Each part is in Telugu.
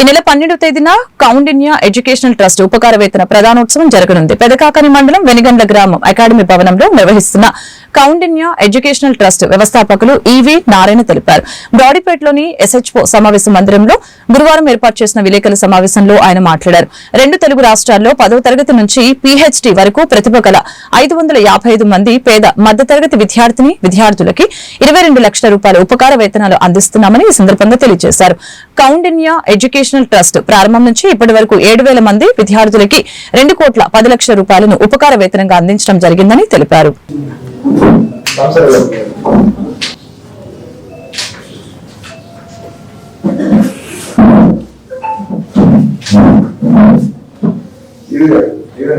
ఈ నెల పన్నెండవ తేదీన కౌండిన్య ఎడ్యుకేషనల్ ట్రస్ట్ ఉపకార వేతన ప్రధానోత్సవం జరగనుంది. పెదకాకని మండలం వెనిగండ్ల గ్రామం అకాడమీ భవనంలో నిర్వహిస్తున్న కౌండిన్య ఎడ్యుకేషనల్ ట్రస్ట్ వ్యవస్థాపకులు ఈవి నారాయణ తెలిపారు. బ్రాడీపేటలోని ఎస్హెచ్ఓ సమావేశ మందిరంలో గురువారం ఏర్పాటు చేసిన విలేకరుల సమావేశంలో ఆయన మాట్లాడారు. రెండు తెలుగు రాష్ట్రాల్లో పదవ తరగతి నుంచి పీహెచ్డీ వరకు ప్రతిభ గల ఐదు వందల యాభై ఐదు మంది పేద మధ్యతరగతి విద్యార్థిని విద్యార్థులకి ఇరవై రెండు లక్షల రూపాయల ఉపకార వేతనాలు అందిస్తున్నామని ఈ సందర్భంగా తెలియజేశారు. కౌండిన్యా ఎడ్యుకేషనల్ ట్రస్ట్ ప్రారంభం నుంచి ఇప్పటి వరకు ఏడు వేల మంది విద్యార్థులకి రెండు కోట్ల పది లక్షల రూపాయలను ఉపకార వేతనంగా అందించడం జరిగిందని తెలిపారు. ఇదిగా ఇదిగా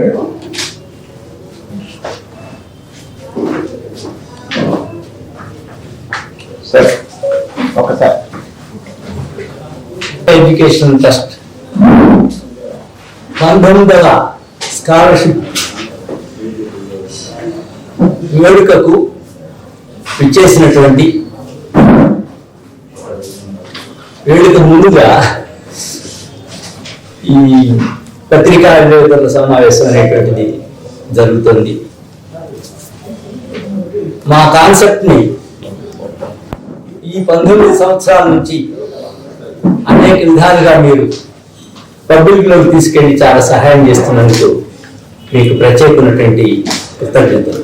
సార్ ఒకసారి ఎడ్యుకేషన్ ట్రస్ట్ పంతొమ్మిదవ స్కాలర్షిప్. వేడుకకు ఇచ్చేసినటువంటి వేడుక ముందుగా ఈ పత్రికా విలేకరుల సమావేశం అనేటువంటిది జరుగుతుంది. మా కాన్సెప్ట్ని ఈ పంతొమ్మిది సంవత్సరాల నుంచి అనేక విధాలుగా మీరు పబ్లిక్లోకి తీసుకెళ్ళి చాలా సహాయం చేస్తున్నందుకు మీకు ప్రత్యేకమైనటువంటి కృతజ్ఞతలు.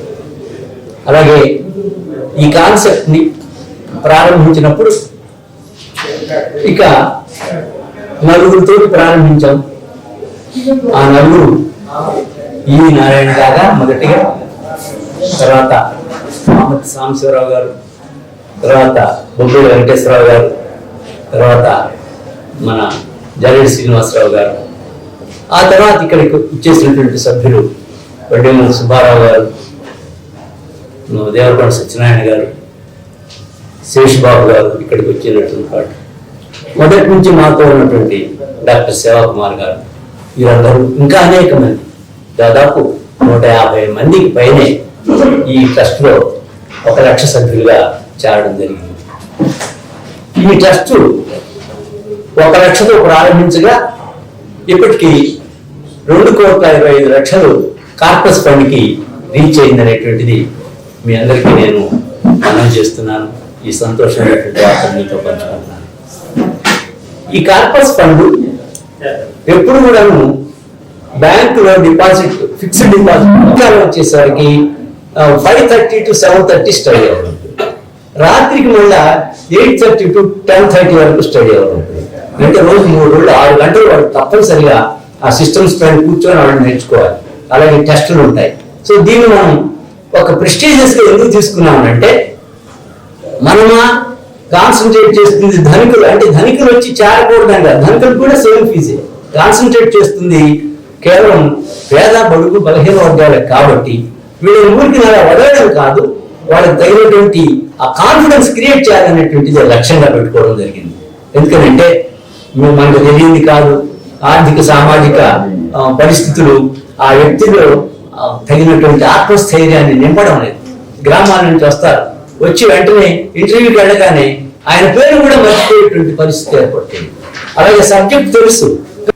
అలాగే ఈ కాన్సెప్ట్ని ప్రారంభించినప్పుడు ఇక నలుగురితో ప్రారంభించాం. ఆ నలుగురు ఈ నారాయణ గారా మొదటిగా తర్వాత మామతి సాంబశివరావు గారు తర్వాత బొబ్బేడి వెంకటేశ్వరరావు గారు తర్వాత మన జరేడి శ్రీనివాసరావు గారు. ఆ తర్వాత ఇక్కడికి ఇచ్చేసినటువంటి సభ్యులు వడ్డేమల సుబ్బారావు గారు దేవరకొండ సత్యనారాయణ గారు శేష్ బాబు గారు ఇక్కడికి వచ్చినటువంటి పాటు మొదటి నుంచి మాతో ఉన్నటువంటి డాక్టర్ సేవాకుమార్ గారు వీరందరూ ఇంకా అనేక మంది. దాదాపు నూట యాభై మందికి పైనే ఈ ట్రస్ట్లో ఒక లక్ష సభ్యులుగా చేరడం జరిగింది. ఈ ట్రస్ట్ ఒక లక్షతో ప్రారంభించగా ఇప్పటికీ రెండు కోట్ల ఇరవై ఐదు లక్షలు కార్పస్ ఫండ్కి రీచ్ అయిందనేటువంటిది మీ అందరికీ నేను మనం చేస్తున్నాను. ఈ సంతోషమైనటువంటి వార్త మీతో పంచుకుంటున్నాను. ఈ కార్పస్ ఫండ్ ఎప్పుడు కూడాను బ్యాంకులో డిపాజిట్ ఫిక్స్డ్ డిపాజిట్ వచ్చేసరికి five thirty to seven thirty study అవుతుంది రాత్రికి మళ్ళా eight thirty to ten thirty వరకు స్టడీ అవుతుంది అంటే రోజు మూడు రోజులు ఆరు గంటలు వాడు తప్పనిసరిగా ఆ సిస్టమ్స్ పైన కూర్చొని వాళ్ళు నేర్చుకోవాలి. అలాగే టెస్టులు ఉంటాయి. సో దీన్ని మనం ఒక ప్రెస్టీజియస్గా ఎందుకు తీసుకున్నామంటే మనమా కాన్సన్ట్రేట్ చేస్తుంది ధనికులు. అంటే ధనికులు వచ్చి చేరకూడదండి. ధనికులు కూడా సేమ్ ఫీజే. కాన్సన్ట్రేట్ చేస్తుంది కేవలం పేద బడుగు బలహీన వర్గాలే కాబట్టి వీళ్ళ ఊరికి అలా వదలడం కాదు. వాళ్ళకి తగినటువంటి ఆ కాన్ఫిడెన్స్ క్రియేట్ చేయాలనేటువంటిది లక్ష్యంగా పెట్టుకోవడం జరిగింది. ఎందుకంటే మేము మనకు తెలియంది కాదు. ఆర్థిక సామాజిక పరిస్థితులు ఆ వ్యక్తిలో తగినటువంటి ఆత్మస్థైర్యాన్ని నింపడం లేదు. గ్రామాల నుంచి వస్తారు. వచ్చి వెంటనే ఇంటర్వ్యూకి వెళ్ళగానే ఆయన పేరు కూడా మర్చిపోయేటువంటి పరిస్థితి ఏర్పడుతుంది. అలాగే సబ్జెక్ట్ తెలుసు.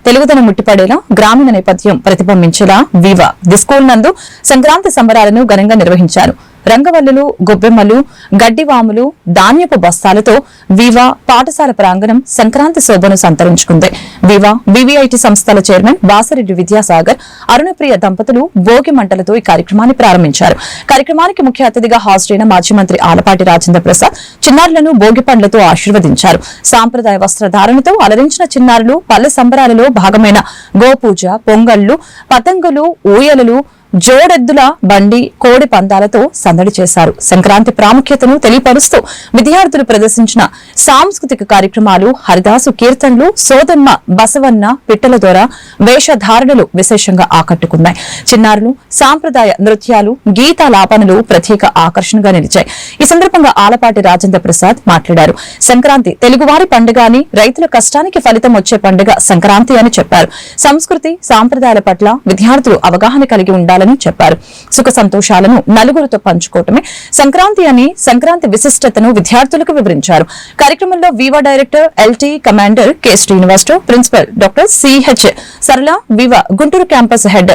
తెలుగుదనం ముట్టిపడేలా గ్రామీణ నేపథ్యం ప్రతిబింబించేలా వివా. ది స్కూల్ నందు సంక్రాంతి సంబరాలను ఘనంగా నిర్వహించారు. రంగవల్లులు గొబ్బెమ్మలు గడ్డివాములు ధాన్యపు బస్తాలతో వివా పాఠశాల ప్రాంగణం సంక్రాంతి శోభను సంతరించుకుంది. వివా వివిఐటి సంస్థల చైర్మన్ బాసరెడ్డి విద్యాసాగర్ అరుణప్రియ దంపతులు భోగి మంటలతో ఈ కార్యక్రమాన్ని ప్రారంభించారు. కార్యక్రమానికి ముఖ్య అతిథిగా హాజరైన మాజీ మంత్రి ఆలపాటి రాజేంద్ర ప్రసాద్ చిన్నారులను భోగి పండ్లతో ఆశీర్వదించారు. సాంప్రదాయ వస్త్రధారణతో అలరించిన చిన్నారులు పల్లె సంబరాలలో భాగమైన గోపూజ పొంగళ్ళు పతంగులు ఊయలలు జోడెద్దుల బండి కోడి పందాలతో సందడి చేశారు. సంక్రాంతి ప్రాముఖ్యతను తెలియపరుస్తూ విద్యార్థులు ప్రదర్శించిన సాంస్కృతిక కార్యక్రమాలు హరిదాసు కీర్తనలు సోదమ్మ బసవన్న పిట్టల ద్వారా వేషధారణలు విశేషంగా ఆకట్టుకున్నాయి. చిన్నారులు సాంప్రదాయ నృత్యాలు గీతాలాపనలు ప్రత్యేక ఆకర్షణగా నిలిచాయి. ఈ సందర్భంగా ఆలపాటి రాజేంద్ర ప్రసాద్ మాట్లాడారు. సంక్రాంతి తెలుగువారి పండుగ అని రైతుల కష్టానికి ఫలితం వచ్చే పండుగ సంక్రాంతి అని చెప్పారు. సంస్కృతి సాంప్రదాయాల పట్ల విద్యార్థులు అవగాహన కలిగి ఉండాలి ఉండాలని చెప్పారు. సుఖ సంతోషాలను నలుగురితో పంచుకోవటమే సంక్రాంతి అని సంక్రాంతి విశిష్టతను విద్యార్థులకు వివరించారు. కార్యక్రమంలో Viva director L T commander K Srinivasarao principal doctor C H Sarala Viva Guntur campus head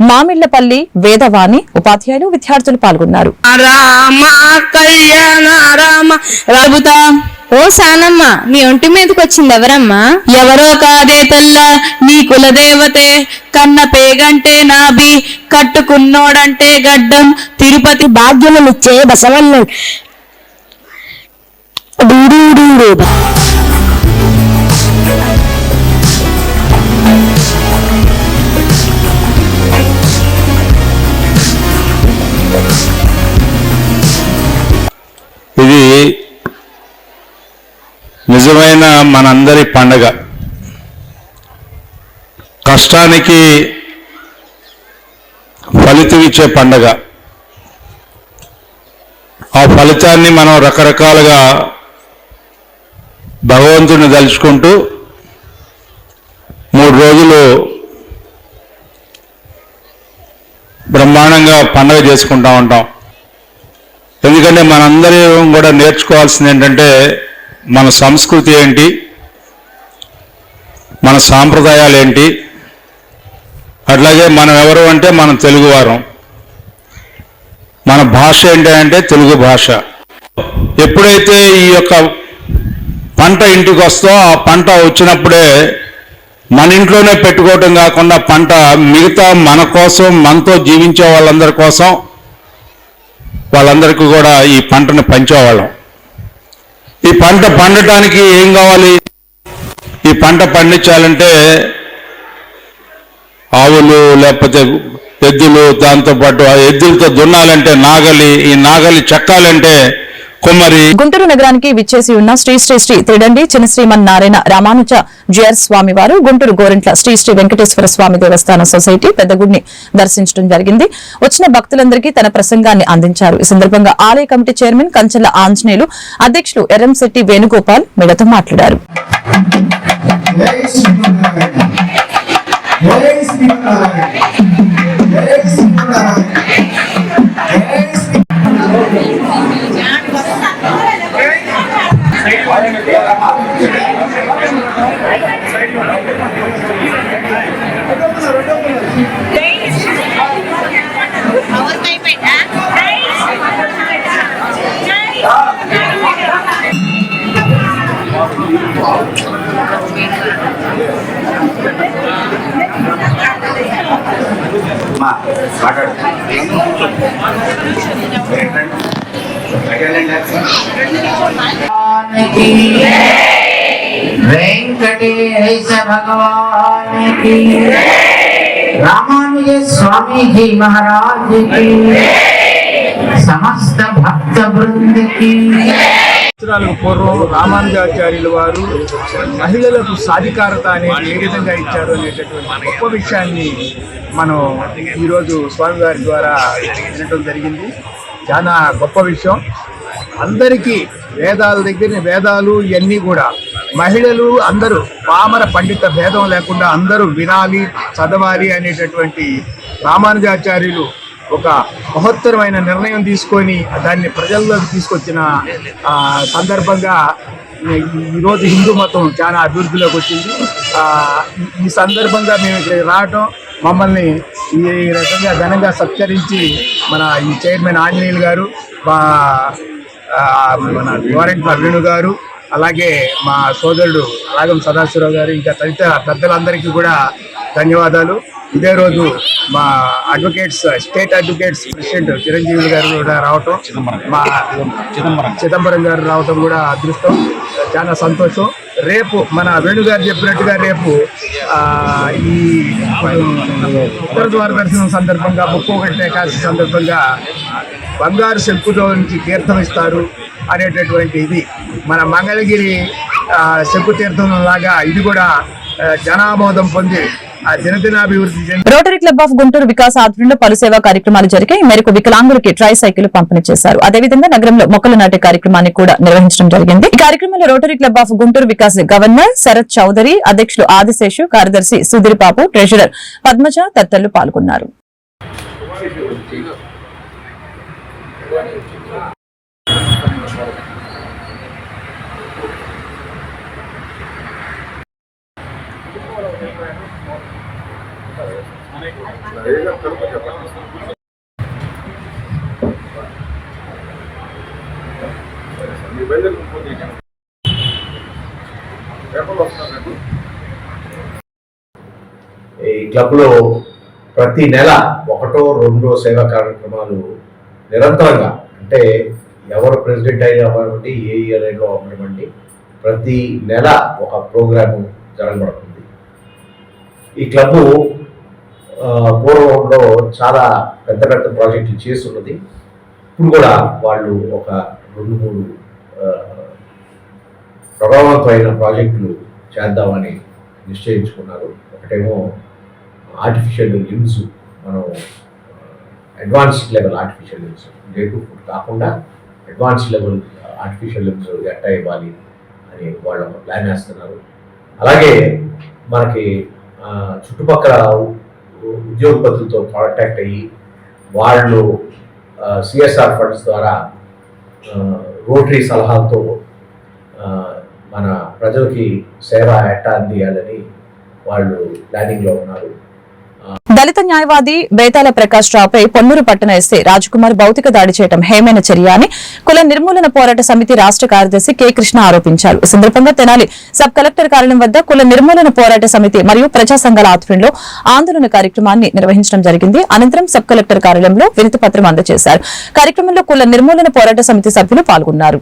Mamillapalli Vedavani ఉపాధ్యాయులు విద్యార్థులు పాల్గొన్నారు. ఓ సానమ్మ నీ ఒంటి మీదకి వచ్చింది ఎవరమ్మా? ఎవరో కాదే తల్ల నీ కులదేవతే. కన్న పేగంటే నాభి కట్టుకున్నోడంటే గడ్డం. తిరుపతి భాగ్యమునిచ్చే బసవన్న. ఇది నిజమైన మనందరి పండగ. కష్టానికి ఫలితం ఇచ్చే పండగ. ఆ ఫలితాన్ని మనం రకరకాలుగా భగవంతుని తలుచుకుంటూ మూడు రోజులు బ్రహ్మాండంగా పండగ చేసుకుంటా ఉంటాం. ఎందుకంటే మనందరం కూడా నేర్చుకోవాల్సింది ఏంటంటే మన సంస్కృతి ఏంటి? మన సాంప్రదాయాలు ఏంటి? అట్లాగే మనం ఎవరు అంటే మనం తెలుగువారం మన భాష ఏంటి అంటే తెలుగు భాష. ఎప్పుడైతే ఈ యొక్క పంట ఇంటికి వస్తో ఆ పంట వచ్చినప్పుడే మన ఇంట్లోనే పెట్టుకోవటం కాకుండా పంట మిగతా మన కోసం మనతో జీవించే వాళ్ళందరి కోసం వాళ్ళందరికీ కూడా ఈ పంటను పంచేవాళ్ళం. ఈ పంట పండటానికి ఏం కావాలి? ఈ పంట పండించాలంటే ఆవులు లేకపోతే ఎద్దులు దాంతోపాటు ఆ ఎద్దులతో దున్నాలంటే నాగలి ఈ నాగలి చెక్కాలంటే కుమ్మరి గుంటూరు నగరానికి విచ్చేసి ఉన్న శ్రీ శ్రీ శ్రీ త్రిడండి చిన్న శ్రీమన్ నారాయణ రామానుజ జిఆర్ స్వామి వారు గుంటూరు గోరింట్ల శ్రీ శ్రీ వెంకటేశ్వర స్వామి దేవస్థాన సొసైటీ పెద్దగుడిని దర్శించడం జరిగింది. వచ్చిన భక్తులందరికీ తన ప్రసంగాన్ని అందించారు. ఈ సందర్భంగా ఆలయ కమిటీ చైర్మన్ కంచెల ఆంజనేయులు అధ్యక్షులు ఎర్రంశెట్టి వేణుగోపాల్ మీడతో మాట్లాడారు. జై శ్రీమన్నారాయణ. జై శ్రీమన్నారాయణ జై శ్రీమన్నారాయణ వెంకటేశ భగవానికి రామానుజ స్వామి మహారాజుకి సమస్త భక్త బృందకి పూర్వం రామానుజాచార్యులు వారు మహిళలకు సాధికారత అనేది ఏ విధంగా ఇచ్చారు అనేటటువంటి గొప్ప విషయాన్ని మనం ఈరోజు స్వామివారి ద్వారా వినటం జరిగింది. చాలా గొప్ప విషయం. అందరికీ వేదాల దగ్గర వేదాలు ఇవన్నీ కూడా. మహిళలు అందరూ పామర పండిత భేదం లేకుండా అందరూ వినాలి చదవాలి అనేటటువంటి రామానుజాచార్యులు ఒక మహత్తరమైన నిర్ణయం తీసుకొని దాన్ని ప్రజల్లోకి తీసుకొచ్చిన సందర్భంగా ఈరోజు హిందూ మతం చాలా అభివృద్ధిలోకి వచ్చింది. ఈ- సందర్భంగా మేము ఇక్కడ రావటం మమ్మల్ని ఈ రకంగా ఘనంగా సత్కరించి మన ఈ చైర్మన్ ఆంజనేయులు గారు మా గోరెంట్ల వేణు గారు అలాగే మా సోదరుడు రాగం సదాశివరావు గారు ఇంకా తదితర పెద్దలందరికీ కూడా ధన్యవాదాలు. ఇదే రోజు మా advocates state advocates president Chiranjeevi garu కూడా రావటం మా చిదంబరం. గారు రావటం కూడా అదృష్టం. చాలా సంతోషం. రేపు మన వేణు గారు చెప్పినట్టుగా రేపు ఈ ఉత్తర ద్వార దర్శనం సందర్భంగా ముక్కోగంట ఏకాదశి సందర్భంగా బంగారు శంకుతో నుంచి తీర్థం ఇస్తారు అనేటటువంటి ఇది. మన మంగళగిరి ఆ, శంకు తీర్థం లాగా ఇది కూడా జనామోదం పొంది rotary club of Guntur Vikas ఆధ్వర్యంలో పలు సేవా కార్యక్రమాలు జరిగాయి. ఈ మేరకు వికలాంగులకి ట్రై సైకిల్ పంపిణీ చేశారు. అదేవిధంగా నగరంలో మొక్కలు నాటే కార్యక్రమాన్ని కూడా నిర్వహించడం జరిగింది. ఈ కార్యక్రమంలో rotary club of Guntur Vikas governor Sarath Chowdary అధ్యక్షులు ఆదిశేషు కార్యదర్శి సుధీర్ బాబు ట్రెజరర్ పద్మజ తదితరులు పాల్గొన్నారు. క్లబ్లో ప్రతి నెల ఒకటో రెండో సేవా కార్యక్రమాలు నిరంతరంగా అంటే ఎవరు ప్రెసిడెంట్ అయినా అవ్వనివ్వండి ఏ ఇయర్ అయినా అవ్వనివ్వండి ప్రతి నెల ఒక ప్రోగ్రాము జరగబడుతుంది. ఈ క్లబ్బు పూర్వంలో చాలా పెద్ద పెద్ద ప్రాజెక్టులు చేస్తున్నది. ఇప్పుడు కూడా వాళ్ళు ఒక రెండు మూడు ప్రభావంతమైన ప్రాజెక్టులు చేద్దామని నిశ్చయించుకున్నారు. ఒకటేమో ఆర్టిఫిషియల్ లిమ్స్ మనం advanced level artificial limbs Jaipur foot కాకుండా అడ్వాన్స్డ్ లెవెల్ ఆర్టిఫిషియల్ లిమ్స్ ఎట్టా ఇవ్వాలి అని వాళ్ళు ప్లాన్ వేస్తున్నారు. అలాగే మనకి చుట్టుపక్కల ఉద్యోగపతులతో కాంటాక్ట్ అయ్యి వాళ్ళు సిఎస్ఆర్ ఫండ్స్ ద్వారా రోటరీ సలహాలతో మన ప్రజలకి సేవ ఎట్టా అందియాలని వాళ్ళు ప్లానింగ్లో ఉన్నారు. దళిత న్యాయవాది బేతాల ప్రకాష్ రావుపై పొన్నూరు పట్టణ ఎస్సీ రాజ్కుమార్ భౌతిక దాడి చేయడం హేమైన చర్య అని కుల నిర్మూలన పోరాట సమితి రాష్ట్ర కార్యదర్శి కె కృష్ణ ఆరోపించారు. ఈ సందర్భంగా తెనాలి సబ్ కలెక్టర్ కార్యాలయం వద్ద కుల నిర్మూలన పోరాట సమితి మరియు ప్రజా సంఘాల ఆధ్వర్యంలో ఆందోళన కార్యక్రమాన్ని నిర్వహించడం జరిగింది. అనంతరం సబ్ కలెక్టర్ కార్యాలయంలో వినతి పత్రం అందజేశారు. కార్యక్రమంలో కుల నిర్మూలన పోరాట సమితి సభ్యులు పాల్గొన్నారు.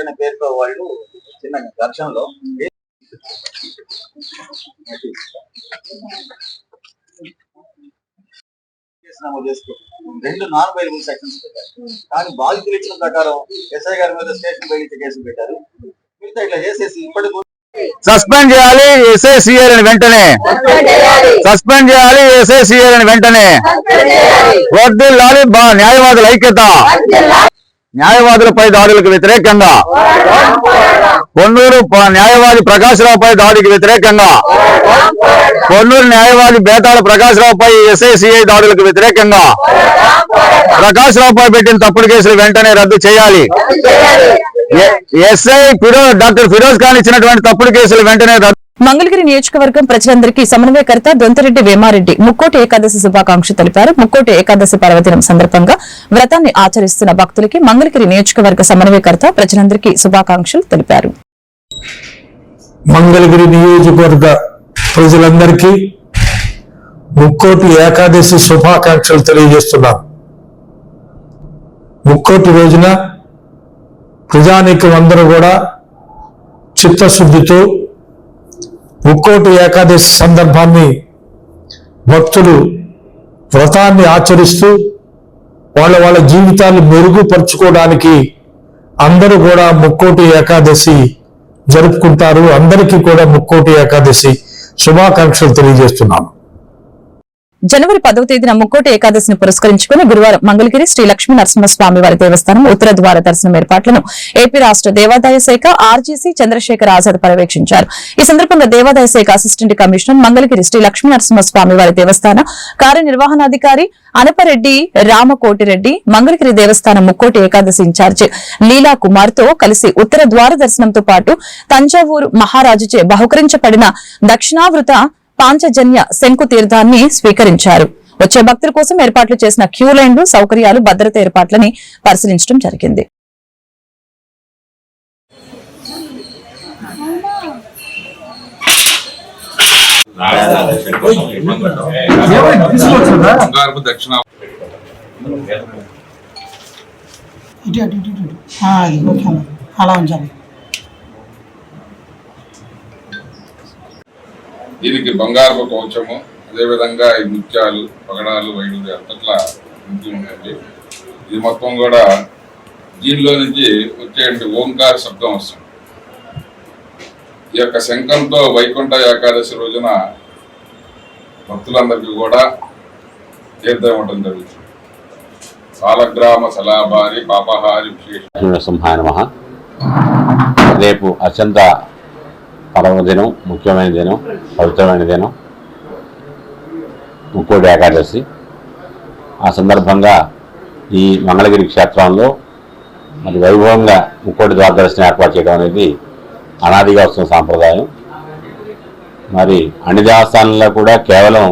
అనే పేరుతో వాళ్ళు చిన్న ఘర్షణలో కేసు నమోదు చేసుకో రెండు నాన్ బెయిలబుల్ సెక్షన్స్ పెట్టారు. కానీ బాధితులు ఇచ్చిన ప్రకారం ఎస్ఐ గారి మీద స్టేషన్ బెయిల్ ఇచ్చే కేసులు పెట్టారు. మిగతా ఇట్లా చేసేసి ఇప్పటికి సస్పెండ్ చేయాలి ఎస్ఐసిఐ వెంటనే. సస్పెండ్ చేయాలి. ఎస్ఐసిఐ వెంటనే. వర్దిల్లాలి బా- న్యాయవాదుల ఐక్యత. న్యాయవాదులపై దాడులకు వ్యతిరేకంగా. పొన్నూరు ప- న్యాయవాది ప్రకాశ్రావుపై దాడికి వ్యతిరేకంగా. పొన్నూరు న్యాయవాది బేతాళ ప్రకాశ్రావుపై ఎస్ఐసిఐ దాడులకు వ్యతిరేకంగా. ప్రకాశ్రావుపై పెట్టిన తప్పుడు కేసులు వెంటనే రద్దు చేయాలి. S I Firoz doctor Firoz Khan ఇచ్చినటువంటి తప్పుడు కేసులు వెంటనే మంగళగిరి నియోజకవర్గం ప్రజలందరికీ సమన్వయకర్త దొంతరెడ్డి వేమారెడ్డి ముక్కోటి ఏకాదశి శుభాకాంక్షలు తెలిపారు. ముక్కోటి ఏకాదశి పర్వదినం సందర్భంగా వ్రతాన్ని ఆచరిస్తున్న భక్తులకి మంగళగిరి నియోజకవర్గ సమన్వయకర్త ప్రజలందరికీ శుభాకాంక్షలు తెలిపారు. మంగళగిరి నియోజకవర్గ ప్రజలందరికీ ముక్కోటి ఏకాదశి శుభాకాంక్షలు తెలియజేస్తున్నాను. ముక్కోటి రోజున ప్రజానీకం అందరూ కూడా చిత్తశుద్ధితో ముక్కోటి ఏకాదశి సందర్భాన్ని భక్తులు వ్రతాన్ని ఆచరిస్తూ వాళ్ళ వాళ్ళ జీవితాన్ని మెరుగుపరుచుకోవడానికి అందరూ కూడా ముక్కోటి ఏకాదశి జరుపుకుంటారు. అందరికీ కూడా ముక్కోటి ఏకాదశి శుభాకాంక్షలు తెలియజేస్తున్నాను. జనవరి పదవ తేదీన ముక్కోటి ఏకాదశిని పురస్కరించుకుని గురువారం మంగళగిరి శ్రీ లక్ష్మీ నరసింహస్వామి వారి దేవస్థానం ఉత్తర ద్వార దర్శనం ఏర్పాట్లను ఏపీ రాష్ట దేవాదాయ శాఖ ఆర్జీసీ చంద్రశేఖర్ ఆజాద్ పర్యవేక్షించారు. ఈ సందర్భంగా దేవాదాయ శాఖ అసిస్టెంట్ కమిషనర్ మంగళగిరి శ్రీ లక్ష్మీ నరసింహస్వామి వారి దేవస్థాన కార్యనిర్వహణాధికారి అనపరెడ్డి రామకోటిరెడ్డి మంగళగిరి దేవస్థానం ముక్కోటి ఏకాదశి ఇన్ఛార్జి లీలా కుమార్తో కలిసి ఉత్తర ద్వార దర్శనంతో పాటు తంజావూరు మహారాజుచే బహుకరించబడిన దక్షిణావృత పాంచజన్య శంకు తీర్థాన్ని స్వీకరించారు. వచ్చే భక్తుల కోసం ఏర్పాట్లు చేసిన క్యూ లైన్లు సౌకర్యాలు భద్రత ఏర్పాట్లని పరిశీలించడం జరిగింది. అలా ఉంచాలి. దీనికి బంగారపు కవచము అదేవిధంగా ఈ ముత్యాలు పగడాలు వైడూర్యాలు అట్లా ఉంటూ ఇది మొత్తం కూడా దీనిలో నుంచి వచ్చే ఓంకార శబ్దం వస్తుంది. ఈ యొక్క శంఖంతో వైకుంఠ ఏకాదశి రోజున భక్తులందరికీ కూడా తీర్థం ఇవ్వటం జరుగుతుంది. సాలగ్రామ సలాభారి పాపహారి విశేష సింహాయ నమ. రేపు అత్యంత పర్వదినం ముఖ్యమైన దినం పవిత్రమైన దినం ముక్కోటి ఏకాదశి. ఆ సందర్భంగా ఈ మంగళగిరి క్షేత్రంలో మరి వైభవంగా ముక్కోటి ద్వారదర్శనం ఏర్పాటు చేయడం అనేది అనాదిగా వస్తున్న సాంప్రదాయం. మరి అన్ని దేవస్థానంలో కూడా కేవలం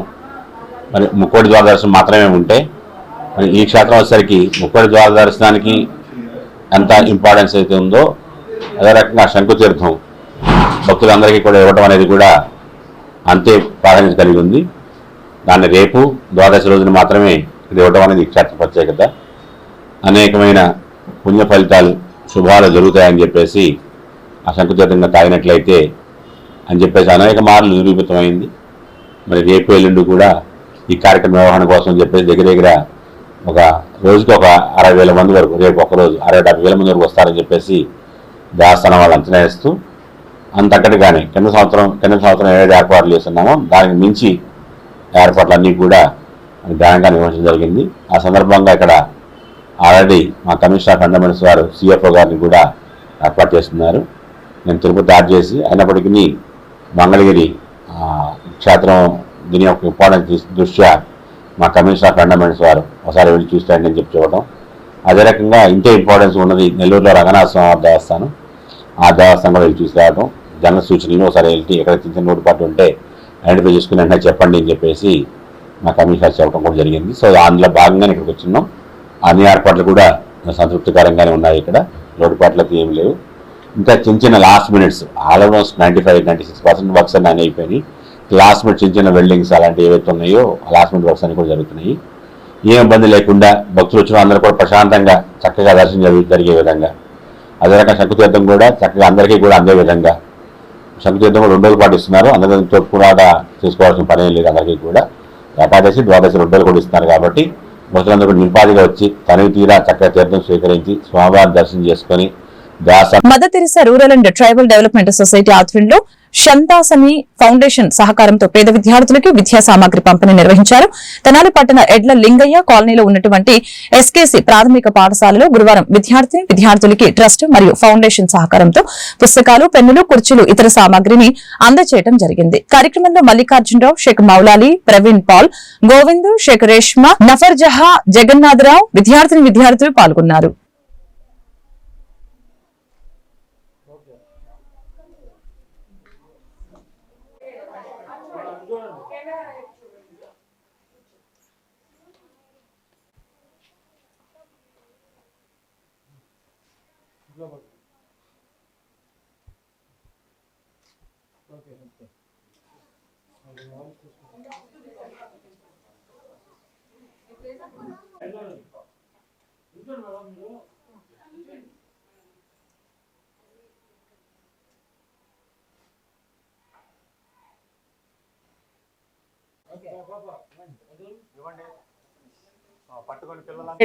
మరి ముక్కోటి ద్వారదర్శనం మాత్రమే ఉంటే మరి ఈ క్షేత్రం వచ్చేసరికి ముక్కోటి ద్వారదర్శనానికి ఎంత ఇంపార్టెన్స్ అయితే ఉందో అదే రకంగా శంకుతీర్థం భక్తులందరికీ కూడా ఇవ్వటం అనేది కూడా అంతే ప్రాధాన్యత కలిగి ఉంది. దాన్ని రేపు ద్వాదశి రోజున మాత్రమే ఇది ఇవ్వడం అనేది క్షేత్ర ప్రత్యేకత. అనేకమైన పుణ్య ఫలితాలు శుభాలు జరుగుతాయని చెప్పేసి అసంకుచితంగా తాగినట్లయితే అని చెప్పేసి అనేక మార్లు నిరూపితమైంది. మరి రేపు ఎల్లుండి కూడా ఈ కార్యక్రమ నిర్వహణ కోసం చెప్పేసి దగ్గర దగ్గర ఒక రోజుకి ఒక అరవై వేల మంది వరకు రేపు ఒక రోజు అరవై డెబ్బై వేల మంది వరకు వస్తారని చెప్పేసి దేవస్థానం వాళ్ళు అంచనా వేస్తూ అంతక్కటిగానే కింద సంవత్సరం కింద సంవత్సరం ఏదైతే ఏర్పాట్లు చేస్తున్నామో దానికి మించి ఏర్పాట్లు అన్నీ కూడా ఘనంగా నిర్వహించడం జరిగింది. ఆ సందర్భంగా ఇక్కడ ఆల్రెడీ మా కమిషనర్ ఫండమెంట్స్ వారు సిఎఫ్ఓ గారిని కూడా ఏర్పాటు చేస్తున్నారు. నేను తిరుపతి దాడి చేసి అయినప్పటికీ మంగళగిరి క్షేత్రం దీని యొక్క ఇంపార్టెన్స్ దృష్ట్యా మా కమిషనర్ ఫండమెంట్స్ వారు ఒకసారి వెళ్ళి చూస్తారని అని చెప్పి చూడటం. అదే రకంగా ఇంతే ఇంపార్టెన్స్ ఉన్నది నెల్లూరులో రంగనాథ స్వామి దేవస్థానం. ఆ దేవస్థానం కూడా వెళ్ళి చూసి రావడం జన సూచనలు ఒకసారి వెళ్ళి ఎక్కడ చిన్న చిన్న ఉంటే ఐడెంటిఫై చేసుకుని వెంటనే చెప్పండి అని చెప్పేసి మా కమిషనర్ చెప్పడం కూడా జరిగింది. సో అందులో భాగంగానే ఇక్కడికి వచ్చినాం. అన్ని ఏర్పాట్లు కూడా సంతృప్తికరంగానే ఉన్నాయి ఇక్కడ. లోటుపాట్లకి ఏమి లేవు. ఇంకా చిన్న చిన్న last minutes almost ninety five ninety six percent works అన్నీ అయిపోయినాయి. లాస్ట్ మినిట్ చిన్న చిన్న వెల్డింగ్స్ అలాంటివి ఏవైతే ఉన్నాయో లాస్ట్ మినిట్ వర్క్స్ అన్ని కూడా జరుగుతున్నాయి. ఏ ఇబ్బంది లేకుండా భక్తులు వచ్చిన అందరూ కూడా ప్రశాంతంగా చక్కగా దర్శనం జరిగే విధంగా అదే రకంగా శంకుతీర్థం కూడా చక్కగా అందరికీ కూడా అందే విధంగా శంకుతీర్థం కూడా రెండు రోజులు పాటు ఇస్తున్నారు. అందరితో కూడా చేసుకోవాల్సిన పని లేదు అందరికీ కూడా. ఏకాదశి ద్వాదశి రెండు రోజులు కూడా ఇస్తున్నారు కాబట్టి ముసలందరూ కూడా వచ్చి తనవి తీరా చక్కగా తీర్థం స్వీకరించి స్వామివారిని దర్శనం చేసుకొని mother Teresa rural and tribal development society ఆధ్వర్యంలో శంతాసని ఫౌండేషన్ సహకారంతో పేద విద్యార్థులకి విద్యా సామాగ్రి పంపిణీ నిర్వహించారు. తెనాలి పట్టణ ఎడ్ల లింగయ్య కాలనీలో ఉన్నటువంటి ఎస్కేసి ప్రాథమిక పాఠశాలలో గురువారం విద్యార్థి విద్యార్థులకి ట్రస్ట్ మరియు ఫౌండేషన్ సహకారంతో పుస్తకాలు పెన్నులు కుర్చీలు ఇతర సామాగ్రిని అందజేయడం జరిగింది. కార్యక్రమంలో మల్లికార్జునరావు షేక్ మౌలాలి ప్రవీణ్ పాల్ గోవింద్ షేక్ రేష్మ నఫర్ జహా జగన్నాథరావు విద్యార్థిని విద్యార్థులు పాల్గొన్నారు.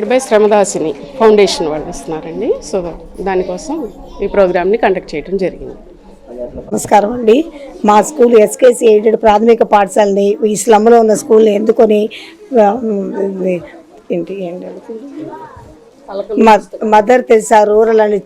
బై శ్రమదాసిని ఫౌండేషన్ వాళ్ళు ఇస్తున్నారండి. సో దానికోసం ఈ ప్రోగ్రామ్ని కండక్ట్ చేయడం జరిగింది. నమస్కారం అండి. మా స్కూల్ ఎస్కేసి ఎయిడెడ్ ప్రాథమిక పాఠశాలని ఈ స్లమ్లో ఉన్న స్కూల్ని ఎందుకొని ఏంటి ఏంటి? Mother Teresa rural and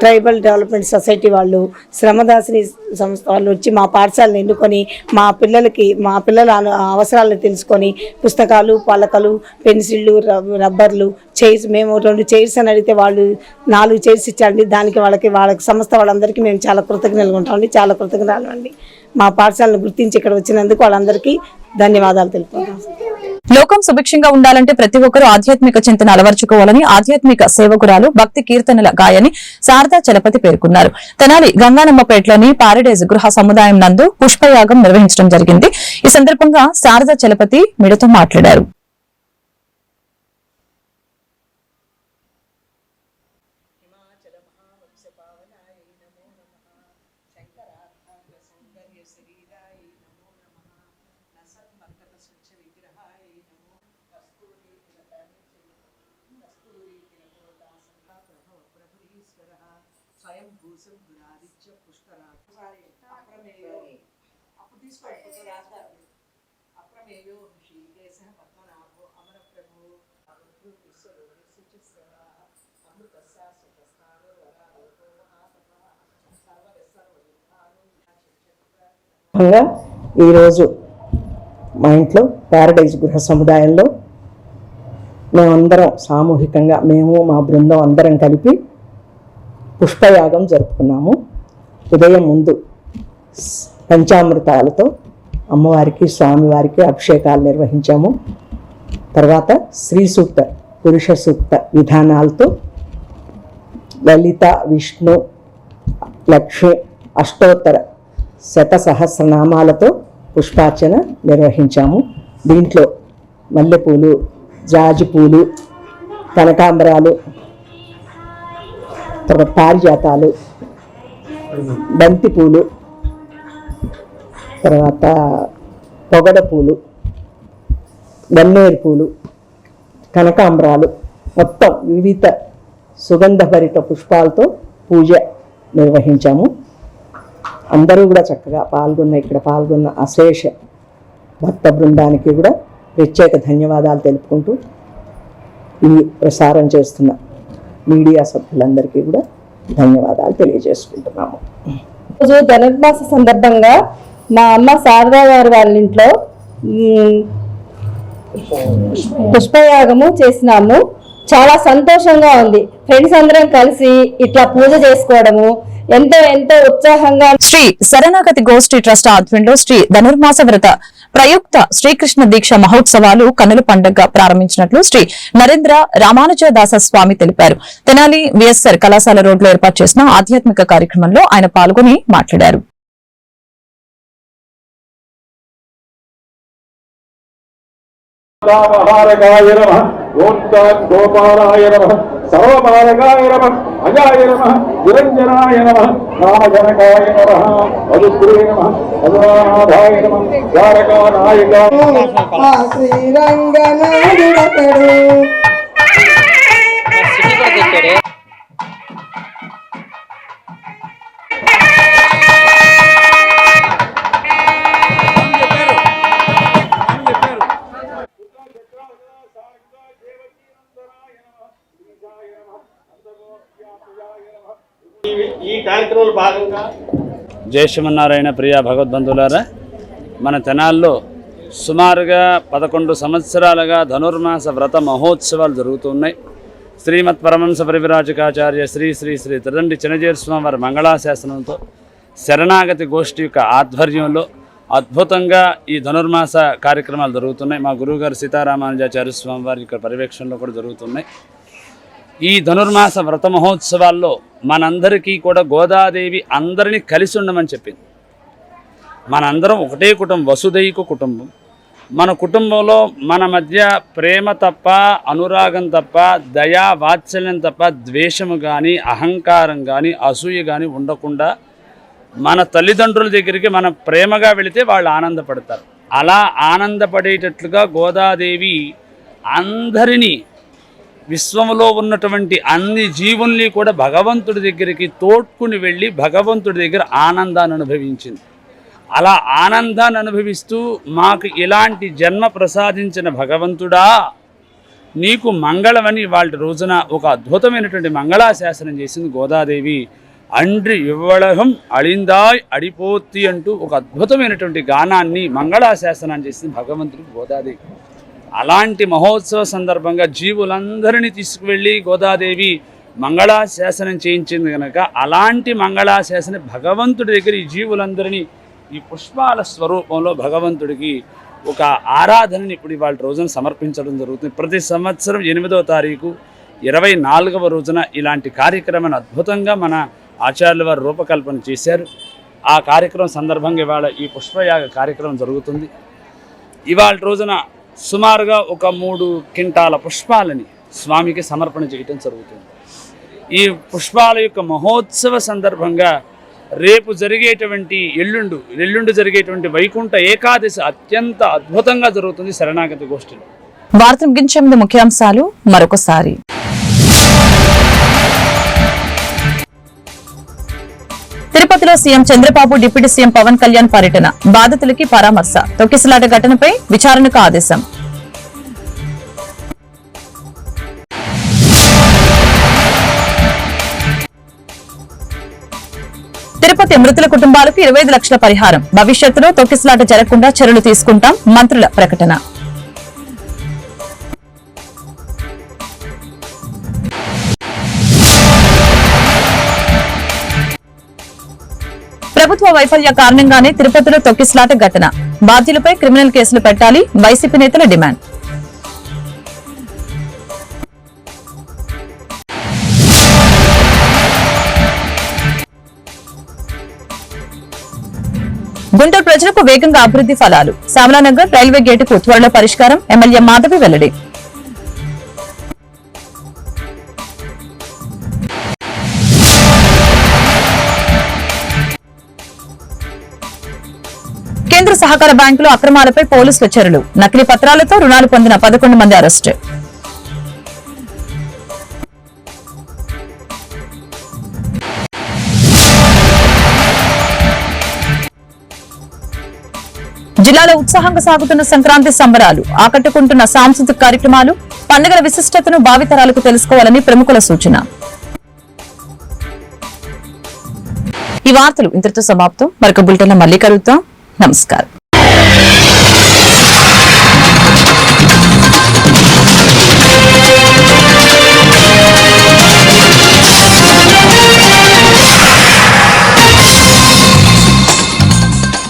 tribal development society వాళ్ళు శ్రమదాసిని సంస్థ వాళ్ళు వచ్చి మా పాఠశాలను ఎన్నుకొని మా పిల్లలకి మా పిల్లల అవసరాలను తెలుసుకొని పుస్తకాలు పలకలు పెన్సిళ్ళు రబ్- రబ్బర్లు చైర్స్ మేము రెండు చైర్స్ అని అడిగితే వాళ్ళు నాలుగు చైర్స్ ఇచ్చారండి. దానికి వాళ్ళకి వాళ్ళకి సంస్థ వాళ్ళందరికీ మేము చాలా కృతజ్ఞతలు ఉంటామండి చాలా కృతజ్ఞతలు అండి. మా పాఠశాలను గుర్తించి ఇక్కడ వచ్చినందుకు వాళ్ళందరికీ ధన్యవాదాలు తెలుపుకుంటాం లోకం సుభిక్షంగా ఉండాలంటే ప్రతి ఒక్కరూ ఆధ్యాత్మిక చింతన అలవర్చుకోవాలని ఆధ్యాత్మిక సేవకురాలు భక్తి కీర్తనల గాయని శారదా చలపతి పేర్కొన్నారు. తెనాలి గంగానమ్మపేటలోని పారడైజ్ గృహ సముదాయం నందు పుష్పయాగం నిర్వహించడం జరిగింది. ఈ సందర్భంగా శారదా చలపతి మిడతో మాట్లాడారు. సందర్భంగా ఈరోజు మా ఇంట్లో ప్యారడైజ్ గృహ సముదాయంలో మేమందరం సామూహికంగా మేము మా బృందం అందరం కలిపి పుష్పయాగం జరుపుకున్నాము. ఉదయం ముందు పంచామృతాలతో అమ్మవారికి స్వామివారికి అభిషేకాలు నిర్వహించాము. తర్వాత స్త్రీ సూక్త పురుష సూక్త విధానాలతో లలిత విష్ణు లక్ష్మి అష్టోత్తర శత సహస్రనామాలతో పుష్పార్చన నిర్వహించాము. దీంట్లో మల్లెపూలు జాజి పూలు కనకాంబరాలు తర్వాత పారిజాతాలు బంతిపూలు తర్వాత పొగడ పూలు గన్నేరు పూలు కనకాంబరాలు మొత్తం వివిధ సుగంధభరిత పుష్పాలతో పూజ నిర్వహించాము. అందరూ కూడా చక్కగా పాల్గొన్న ఇక్కడ పాల్గొన్న అశేష భక్త బృందానికి కూడా ప్రత్యేక ధన్యవాదాలు తెలుపుకుంటూ ఈ ప్రసారం చేస్తున్న మీడియా సభ్యులందరికీ కూడా ధన్యవాదాలు తెలియజేసుకుంటున్నాము. రోజు ధనుర్మాస సందర్భంగా మా అమ్మ శారదా గారు వాళ్ళ ఇంట్లో పుష్పయాగము చేసినాము. చాలా సంతోషంగా ఉంది. ఫ్రెండ్స్ అందరం కలిసి ఇట్లా పూజ చేసుకోవడము ఎంతో ఎంతో ఉత్సాహంగా శ్రీ శరణాగతి గోష్ఠి ట్రస్ట్ ఆధ్వర్యంలో శ్రీ ధనుర్మాస వ్రత ప్రయుక్త శ్రీకృష్ణ దీక్ష మహోత్సవాలు కన్నుల పండుగ ప్రారంభించినట్లు శ్రీ నరేంద్ర రామానుజదాస స్వామి తెలిపారు. తెనాలి విఎస్ఆర్ కళాశాల రోడ్లో ఏర్పాటు చేసిన ఆధ్యాత్మిక కార్యక్రమంలో ఆయన పాల్గొని మాట్లాడారు. గోపాలాయ నమ. సర్వమారగాయ నమ అజాయ నమ నిరంజనాయ నమ రామజనకాయ నమ మధుప్రే నమ మధునాథాయ నమ ద్వారకా నాయక శ్రీరంగనాథుడతడు ఈ కార్యక్రమంలో భాగంగా జై శ్రీమన్నారాయణ ప్రియ భగవద్బంధులారా మన తెనాల్లో సుమారుగా పదకొండు సంవత్సరాలుగా ధనుర్మాస వ్రత మహోత్సవాలు జరుగుతున్నాయి. శ్రీమత్ పరమంశ పరివిరాజకాచార్య శ్రీ శ్రీ శ్రీ తిరండి చినజీర స్వామి వారి మంగళాశాసనంతో శరణాగతి గోష్ఠి యొక్క ఆధ్వర్యంలో అద్భుతంగా ఈ ధనుర్మాస కార్యక్రమాలు జరుగుతున్నాయి. మా గురువుగారు సీతారామానుజాచార్య స్వామి వారి యొక్క పర్యవేక్షణలో కూడా జరుగుతున్నాయి. ఈ ధనుర్మాస వ్రత మహోత్సవాల్లో మనందరికీ కూడా గోదాదేవి అందరినీ కలిసి ఉండమని చెప్పింది. మనందరం ఒకటే కుటుంబం వసుదైక కుటుంబం. మన కుటుంబంలో మన మధ్య ప్రేమ తప్ప అనురాగం తప్ప దయా వాత్సల్యం తప్ప ద్వేషము కానీ అహంకారం కానీ అసూయ కానీ ఉండకుండా మన తల్లిదండ్రుల దగ్గరికి మనం ప్రేమగా వెళితే వాళ్ళు ఆనందపడతారు. అలా ఆనందపడేటట్లుగా గోదాదేవి అందరినీ విశ్వంలో ఉన్నటువంటి అన్ని జీవుల్ని కూడా భగవంతుడి దగ్గరికి తోడ్కుని వెళ్ళి భగవంతుడి దగ్గర ఆనందాన్ని అనుభవించింది. అలా ఆనందాన్ని అనుభవిస్తూ మాకు ఇలాంటి జన్మ ప్రసాదించిన భగవంతుడా నీకు మంగళమని వాళ్ళ రోజున ఒక అద్భుతమైనటువంటి మంగళాశాసనం చేసింది గోదాదేవి. అండ్రి ఇవ్వళహం అళిందాయ్ అడిపోతి అంటూ ఒక అద్భుతమైనటువంటి గానాన్ని మంగళాశాసనం చేసింది భగవంతుడికి గోదాదేవి. అలాంటి మహోత్సవ సందర్భంగా జీవులందరినీ తీసుకువెళ్ళి గోదాదేవి మంగళాశాసనం చేయించింది కనుక అలాంటి మంగళాశాసన భగవంతుడి దగ్గర ఈ జీవులందరినీ ఈ పుష్పాల స్వరూపంలో భగవంతుడికి ఒక ఆరాధనని ఇప్పుడు ఇవాళ రోజున సమర్పించడం జరుగుతుంది. ప్రతి సంవత్సరం ఎనిమిదవ తారీఖు ఇరవై నాలుగవ రోజున ఇలాంటి కార్యక్రమాన్ని అద్భుతంగా మన ఆచార్యుల వారు రూపకల్పన చేశారు. ఆ కార్యక్రమం సందర్భంగా ఇవాళ ఈ పుష్పయాగ కార్యక్రమం జరుగుతుంది. ఇవాళ రోజున సుమారుగా ఒక మూడు కింటాల పుష్పాలని స్వామికి సమర్పణ చేయటం జరుగుతుంది. ఈ పుష్పాల యొక్క మహోత్సవ సందర్భంగా రేపు జరిగేటువంటి ఎల్లుండు ఎల్లుండు జరిగేటువంటి వైకుంఠ ఏకాదశి అత్యంత అద్భుతంగా జరుగుతుంది శరణాగతి గోష్ఠిలో. వార్త ముగించే ముందు ముఖ్యాంశాలు మరొకసారి. తిరుపతిలో CM Chandrababu deputy CM Pawan Kalyan పర్యటన. బాధితులకి పరామర్శ. తొక్కిసలాట ఘటనపై విచారణకు ఆదేశం. తిరుపతి మృతుల కుటుంబాలకు ఇరవై లక్షల పరిహారం. భవిష్యత్తులో తొక్కిసలాట జరగకుండా చర్యలు తీసుకుంటాం మంత్రుల ప్రకటన. ప్రభుత్వ వైఫల్య కారణంగానే తిరుపతిలో తొక్కిసలాట ఘటన. బాధ్యులపై క్రిమినల్ కేసులు పెట్టాలి వైసీపీ నేతల డిమాండ్. గుంటూరు ప్రజలకు వేగంగా అభివృద్ధి ఫలాలు. శ్యామలానగర్ రైల్వే గేటుకు త్వరలో పరిష్కారం ఎమ్మెల్యే మాధవి వెల్లడి. కేంద్ర సహకార బ్యాంకులో అక్రమాలపై పోలీసుల చర్యలు. నకిలీ పత్రాలతో రుణాలు పొందిన పదకొండు మంది అరెస్టు. జిల్లాలో ఉత్సాహంగా సాగుతున్న సంక్రాంతి సంబరాలు ఆకట్టుకుంటున్న సాంస్కృతిక కార్యక్రమాలు పండుగల విశిష్టతను భావితరాలకు తెలుసుకోవాలని ప్రముఖుల సూచన. ఈ వార్తలు ఇంతటితో సమాప్తం. మరొక బులెటిన్ మళ్ళీ కలుగుతాం నమస్కారం